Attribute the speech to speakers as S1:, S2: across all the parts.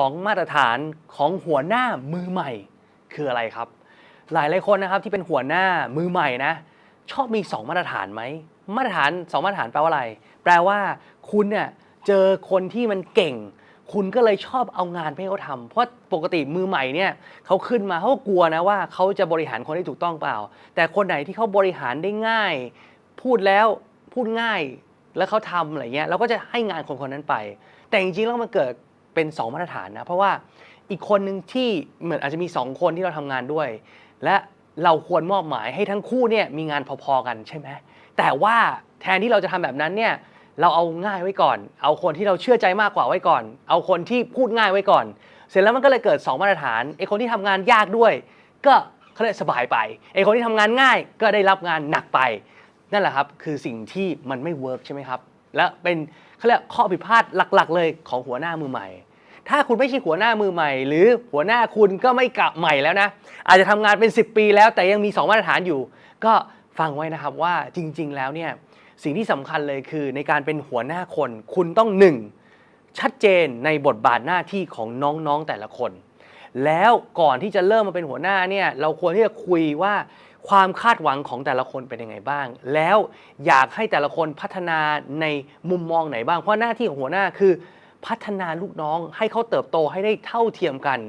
S1: 2 มาตรฐานของหัวหน้ามือใหม่คืออะไรครับ หลายหลายคนนะครับที่เป็นหัวหน้ามือใหม่นะชอบมี 2 มาตรฐานไหมมาตรฐาน 2 มาตรฐานแปลว่าอะไร แปลว่าคุณเนี่ยเจอคนที่มันเก่ง คุณก็เลยชอบเอางานไปให้เขาทำเพราะปกติมือใหม่เนี่ยเขาขึ้นมาเขาก็กลัวนะว่าเขาจะบริหารคนได้ถูกต้องเปล่า แต่คนไหนที่เขาบริหารได้ง่าย พูดแล้วพูดง่ายแล้วเขาทำอะไรเงี้ยเราก็จะให้งานคนคนนั้นไป แต่จริงๆแล้วมันเกิด เป็น 2 มาตรฐานนะ เพราะว่าอีกคนหนึ่งที่เหมือนอาจจะมี 2 คนที่เราทำงานด้วย และเราควรมอบหมายให้ทั้งคู่เนี่ยมีงานพอๆกันใช่ไหมแต่ว่าแทนที่เราจะทำแบบนั้นเนี่ยเราเอาง่ายไว้ก่อน เอาคนที่เราเชื่อใจมากกว่าไว้ก่อน เอาคนที่พูดง่ายไว้ก่อน เสร็จแล้วมันก็เลยเกิด 2 มาตรฐานไอ้คนที่ทำงานยากด้วย ก็เขาเรียสบายไปไอ้คนที่ทำงานง่ายก็ได้รับงานหนักไป นั่นแหละครับคือสิ่งที่มันไม่เวิร์กใช่ไหมครับและเป็นเขาเรียกข้อผิดพลาดหลัก ๆ เลยของหัวหน้ามือใหม่ ถ้าคุณไม่ใช่หัวหน้ามือใหม่ หรือหัวหน้าคุณก็ไม่กลับใหม่แล้วนะ อาจจะทำงานเป็น 10 ปีแล้วแต่ยังมี 2 มาตรฐานอยู่ ก็ฟังไว้นะครับว่าจริง ๆ แล้วเนี่ยสิ่งที่สำคัญเลยคือในการเป็นหัวหน้าคน คุณต้องหนึ่งชัดเจนในบทบาทหน้าที่ของน้องๆแต่ละคน แล้วก่อนที่จะเริ่มมาเป็นหัวหน้าเนี่ยเราควรที่จะคุยว่าความคาดหวังของแต่ละคนเป็นยังไงบ้าง แล้วอยากให้แต่ละคนพัฒนาในมุมมองไหนบ้าง เพราะหน้าที่ของหัวหน้าคือ พัฒนาลูกน้องให้เขาเติบโตให้ได้เท่าเทียมกัน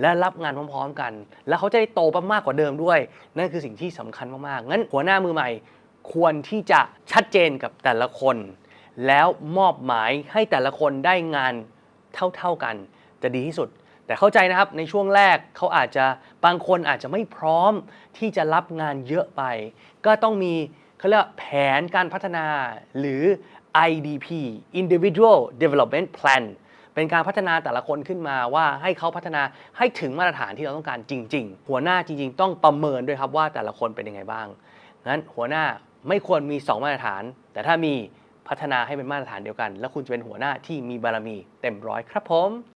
S1: และรับงานพร้อมๆกัน แล้วเขาจะได้โตมากกว่าเดิมด้วย นั่นคือสิ่งที่สำคัญมากๆงั้นหัวหน้ามือใหม่ ควรที่จะชัดเจนกับแต่ละคน แล้วมอบหมายให้แต่ละคนได้งานเท่าๆกัน จะดีที่สุด แต่เข้าใจนะครับในช่วงแรกเขาอาจจะบางคนอาจจะไม่พร้อมที่จะรับงานเยอะไป ก็ต้องมี เขาเรียกแผนการพัฒนาหรือ IDP Individual Development Plan เป็นการพัฒนาแต่ละคนขึ้นมาว่าให้เขาพัฒนาให้ถึงมาตรฐานที่เราต้องการจริง ๆ หัวหน้าจริง ๆ ต้องประเมินด้วยครับว่าแต่ละคนเป็นยังไงบ้าง งั้นหัวหน้าไม่ควรมี 2 มาตรฐาน แต่ถ้ามีพัฒนาให้เป็นมาตรฐานเดียวกัน แล้วคุณจะเป็นหัวหน้าที่มีบารมีเต็มร้อยครับผม